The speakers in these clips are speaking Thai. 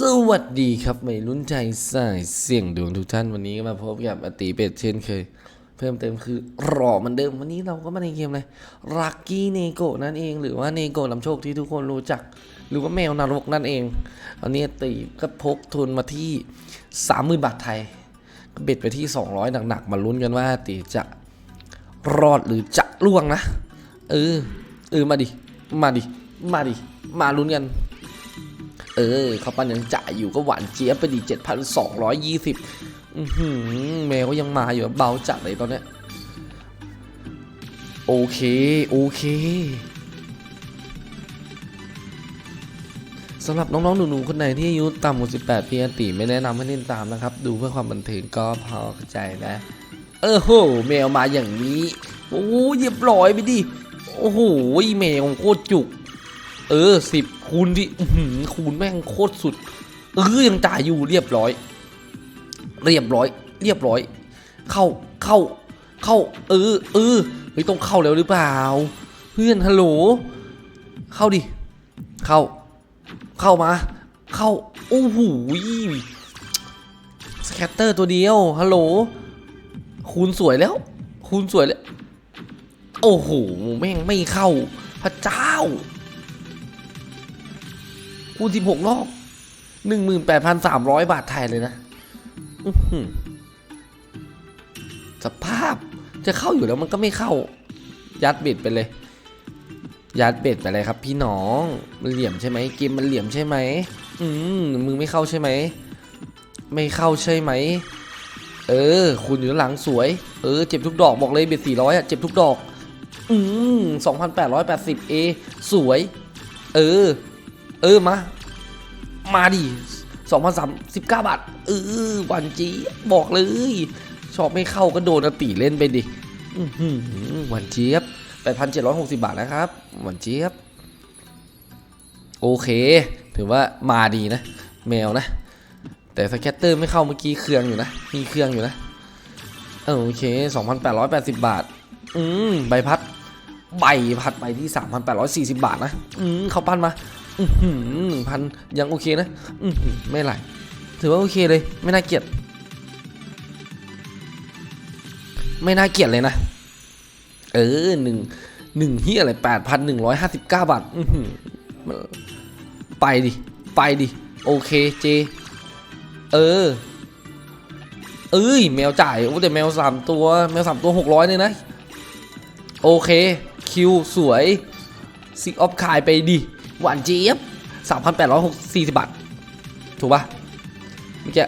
สวัสดีครับไม่ลุ้นใจสายเสี่ยงดวงทุกท่านวันนี้ก็มาพบกับอติเป็ดเช่นเคย เพิ่มเติมคือรอเหมือนเดิมวันนี้เราก็มาในเกมเลยลักกี้เนโกนั่นเอง หรือว่าเนโกนำโชคที่ทุกคนรู้จัก หรือว่าแมวนรกนั่นเองอันนี้อติก็พกทุนมาที่ 30,000 บาทไทย เบ็ดไปที่ 200 หนักๆ มาลุ้นกันว่าอติจะรอดหรือจะล่วงนะ เออเออมาดิมาดิมาดิมาลุ้นกัน เออเขาปันยังจ่ายอยู่ก็หวานเจี๊ยบไปดีเจ็ดพันสองร้อยยี่สิบแมวก็ยังมาอยู่เบาจัดเลยตอนเนี้ยโอเค โอเคสำหรับน้องๆหนูๆคนไหนที่อายุต่ำกว่า18 ปีอติไม่แนะนำให้เล่นตามนะครับ ดูเพื่อความบันเทิงก็พอเข้าใจนะ เออโหแมวมาอย่างนี้ โอ้ยเรียบร้อยไปดิ โอ้โหแมวโคตรจุก เออสิบคูณที่คูณแม่งโคตรสุด เออยังจ่ายอยู่เรียบร้อย เรียบร้อย เรียบร้อย เข้าเข้า เข้า เออเออเฮ้ยต้องเข้าแล้วหรือเปล่า เพื่อนฮัลโหลเข้าดิ เข้า เข้ามา เข้า โอ้โหสแคตเตอร์ตัวเดียวฮัลโหลคูณสวยแล้ว คูณสวยแล้ว โอ้โหแม่งไม่เข้า พระเจ้า คูณ16รอบ18,300บาทไทยเลยนะสภาพจะเข้าอยู่แล้วมันก็ไม่เข้า ยัดเบ็ดไปเลย ยัดเบ็ดไปเลยครับ พี่น้องมันเหลี่ยมใช่ไหมเกมมันเหลี่ยมใช่ไหมอืมมึงไม่เข้าใช่ไหมไม่เข้าใช่ไหมเออ คุณอยู่ด้านหลังสวย เออ เจ็บทุกดอกบอกเลยเบ็ด400อะเจ็บทุกดอก อืม2,880เอสวย เออ ออมา มาดิ2,039บาทเออหวันจีบอกเลย ชอบไม่เข้าก็โดนอติเล่นไปดิอื้อหือหวานเจี๊ยบ8,760บาทนะครับหวานเจี๊ยบ โอเค ถือว่ามาดีนะ แมวนะ แต่สแคตเตอร์ไม่เข้าเมื่อกี้เครื่องอยู่นะ มีเครื่องอยู่นะเออโอเค2,880บาท อืมใบพัด ใบพัดไปที่3,840บาทนะ อืมเขาปั้นมา หือหนึ่งพันยังโอเคนะอืไม่ไหลถือว่าโอเคเลยไม่น่าเกลียด ไม่น่าเกลียดเลยนะ เออหนึ่งหนึ่งเฮียอะไรแปดพันหนึ่งร้อยห้าสิบเก้าบาทอือหือมันไปดิ ไปดิ โอเคเจ เออ เอ้ย แมวจ่ายโอ้แต่แมวสามตัว แมวสามตัวหกร้อยเลยนะ โอเค คิว สวยซิกออฟคายไปดิ หวานเจี๊ยบสามพันแปดร้อยหกสี่สิบบาท ถูกปะเมื่อกี้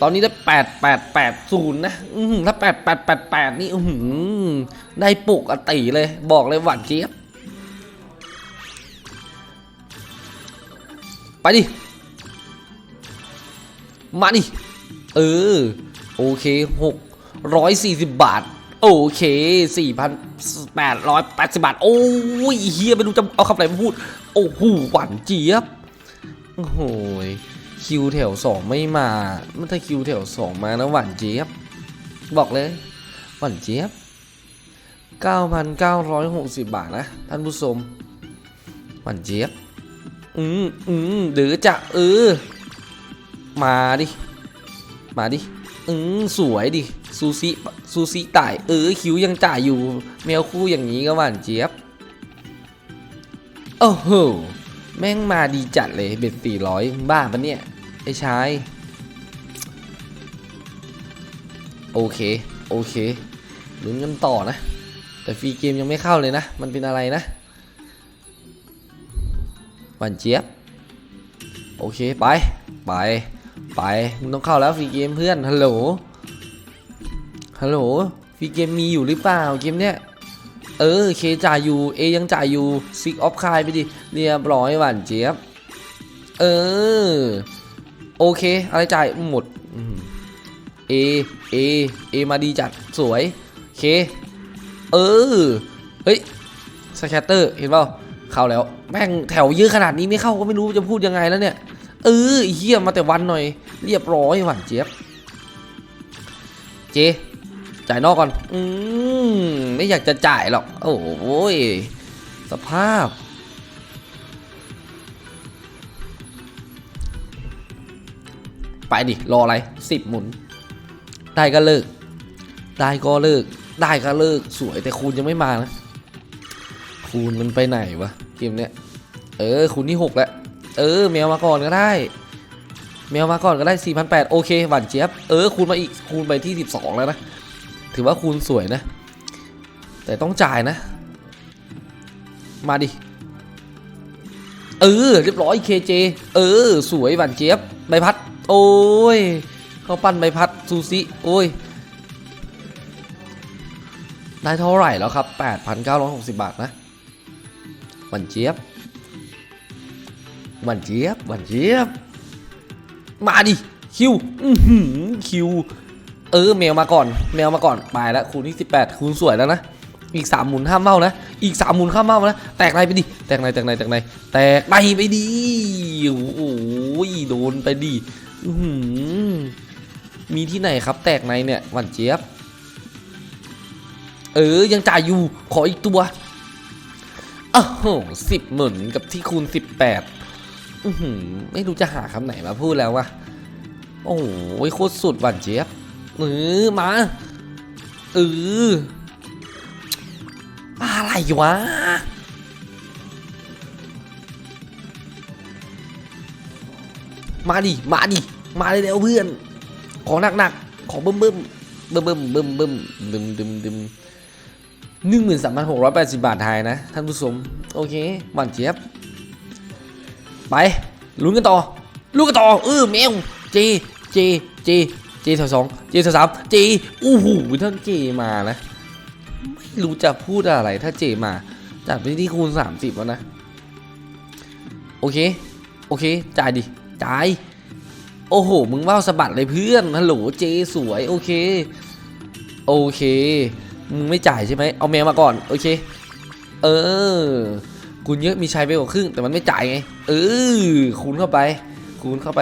ตอนนี้ได้แปดแปดแปดศูนย์นะอือหือถ้าแปดแปดแปดแปดนี่อือหือได้ปลุกอติเลย บอกเลยหวานเจี๊ยบ ไปดิ มาดิ เออ โอเคหกร้อยสี่สิบบาท โอเคสี่พันแปดร้อยแปดสิบบาท โอ้ยเฮียไม่รู้จะเอาคำไหนมาพูด โอ้โหหวานเจี๊ยบ โอ้โหยคิวแถวสองไม่มามันถ้าคิวแถวสองมานะหวานเจี๊ยบ บอกเลย หวานเจี๊ยบ 9,960 บาทนะ ท่านผู้ชมหวานเจี๊ยบ อืมอืมเดือจะเออ มาดิ มาดิ อืมสวยดิ ซูซิซูซิต่ายเออคิวยังจ่ายอยู่ แมวคู่อย่างนี้ก็หวานเจี๊ยบโอ้โหแม่งมาดีจัดเลยเบ็ดสี่ร้อยบ้าปะเนี่ย ไอ้ชาย โอเค โอเคลุ้นกันต่อนะ แต่ฟรีเกมยังไม่เข้าเลยนะ มันเป็นอะไรนะหวานเจี๊ยบ โอเค ไป ไป ไป มึงต้องเข้าแล้วฟรีเกมเพื่อน ฮัลโหล ฮัลโหลฟรีเกมมีอยู่หรือเปล่าเกมเนี้ยเออเคจ่ายอยู่เอยังจ่ายอยู่ซิกออฟคายไปดิเรียบร้อยหวานเจี๊ยบเออโอเค อะไรจ่ายหมดเอเอเอมาดีจัดสวยเคเออเฮ้ยสแคตเตอร์เห็นเปล่าเข้าแล้วแม่งแถวเยอะขนาดนี้ไม่เข้าก็ไม่รู้จะพูดยังไงแล้วเนี่ยเออเฮียมาแต่วันหน่อย เรียบร้อยหวานเจี๊ยบเจ จ่ายนอกก่อน อืมไม่อยากจะจ่ายหรอก โอ้โยสภาพ ไปดิ รออะไรสิบหมุน ได้ก็เลิก ได้ก็เลิก ได้ก็เลิก สวยแต่คูณยังไม่มานะ คูณมันไปไหนวะเกมเนี้ย เออ คูณที่หกแล้ว เออ แมวมาก่อนก็ได้แมวมาก่อนก็ได้ 4,800 โอเค หวานเจี๊ยบ เออ คูณมาอีก คูณไปที่ 12 แล้วนะ ถือว่าคูณสวยนะ แต่ต้องจ่ายนะ มาดิ เออ เรียบร้อย KJ เออ สวยหวานเจี๊ยบใบพัด โอ้ยเขาปั้นใบพัดซูซิโอ้ย ได้เท่าไหร่แล้วครับ 8,960 บาทนะหวานเจี๊ยบหวานเจี๊ยบหวานเจี๊ยบ มาดิ คิว อือหือคิว เออแมวมาก่อน แมวมาก่อนไปแล้วคูณที่ 18 คูณสวยแล้วนะ อีก3หมุนห้ามเมานะ อีก3หมุนห้ามเมานะ แตกในไปดิ แตกในแตกในแตกในแตกในไปดิ โอ้โหโดนไปดิอื้อหือมีที่ไหนครับ แตกในเนี่ยหวันเจี๊ยบ เออ ยังจ่ายอยู่ ขออีกตัวโอ้โหสิบหมื่นกับที่คูณสิบแปดอือหือไม่รู้จะหาคำไหนมาพูดแล้ววะ โอ้โหโคตรสุดหวานเจี๊ยบ เออมาเอออะไรวะมาดิ มาดิ มาเลยแล้วเพื่อน ของหนักๆ ของเบิ่มเบิ่มเบิ่มเบิ่มเบิ่มเบิ่มดึมดึมดึมหนึ่งหมื่นสามพันหกร้อยแปดสิบบาทไทยนะ ท่านผู้ชม โอเคหวานเจี๊ยบ ไปลุ้นกันต่อลุ้นกันต่อ เออแมวเจ เจ เจ จแถวสองเจแถวสามเจอู้หูท่านเจมานะ ไม่รู้จะพูดอะไรถ้าเจมา จัดไปที่คูณ 30 แล้วนะ โอเค โอเค จ่ายดิ จ่าย โอ้โห มึงว่าวสะบัดเลยเพื่อนฮัลโหลเจสวย โอเค โอเค มึงไม่จ่ายใช่ไหม เอาแมวมาก่อน โอเค เออ คุณเยอะมีชัยไปกว่าครึ่ง แต่มันไม่จ่ายไง เออ คูณเข้าไป คูณเข้าไป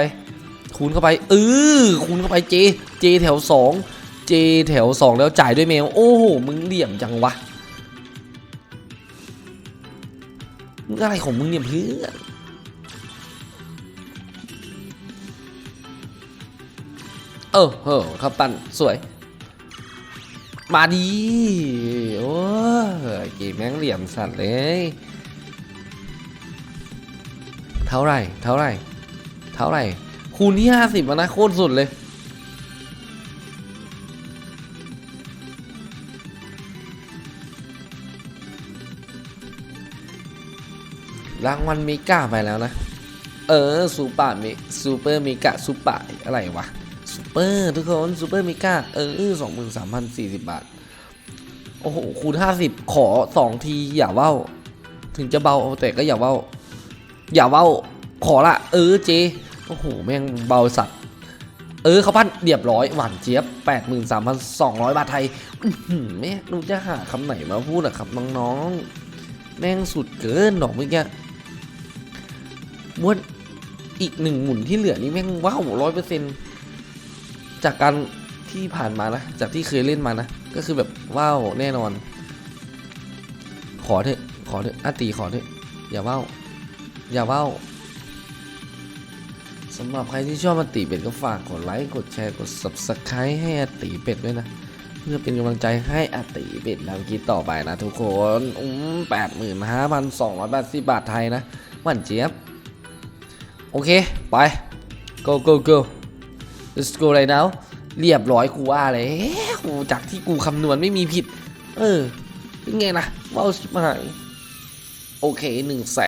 คูณเข้าไปเออคูณเข้าไปเจ เจแถวสองเจแถวสองแล้วจ่ายด้วยแมว โอ้โห มึงเหลี่ยมจังวะ มึงอะไรของมึงเนี่ยเพื่อนเออเออครับปั้นสวย มาดี โอ้ยเกมแม่งเหลี่ยมสัตว์เลย เท่าไร เท่าไร เท่าไร คูณที่ห้าสิบนะโคตรสุดเลย รางวัลมิก้าไปแล้วนะ เออซูเปอร์มิซูเปอร์มิก้าซูเปอร์อะไรวะซูเปอร์ทุกคนซูเปอร์มิก้าเออสองหมื่นสามพันสี่สิบบาท โอ้โห คูณห้าสิบขอสองทีอย่าเว้า ถึงจะเบาแต่ก็อย่าเว้า อย่าเว้า ขอละ เออเจ โอ้โห แม่งเบาสัตว์ เออเขาพันเรียบร้อย หวานเจี๊ยบ 83,200 บาทไทยอื้อหือแม่รู้จะหาคำไหนมาพูดอะครับน้องๆ แม่งสุดเกินดอกเมื่อกี้ม้วนอีกหนึ่งหมุนที่เหลือนี่แม่งว้าวร้อยเปอร์เซ็นจากการที่ผ่านมานะ จากที่เคยเล่นมานะ ก็คือแบบว้าวแน่นอน ขอเถอะ ขอเถอะอาตีขอเถอะ อย่าว้าวอย่าว้าว สำหรับใครที่ชอบอติเป็ดก็ฝากกดไลค์กดแชร์กด subscribe ให้อติเป็ดด้วยนะ เพื่อเป็นกำลังใจให้อติเป็ดทำคลิปต่อไปนะทุกคนอืมแปดหมื่นห้าพันสองร้อยแปดสิบบาทไทยนะหวานเจี๊ยบ โอเค ไป go go go let's go right now เรียบร้อยกูว่าแล้วจากที่กูคำนวณไม่มีผิด เออ เป็นไงนะว้าวชิบหายโอเคหนึ่งแสน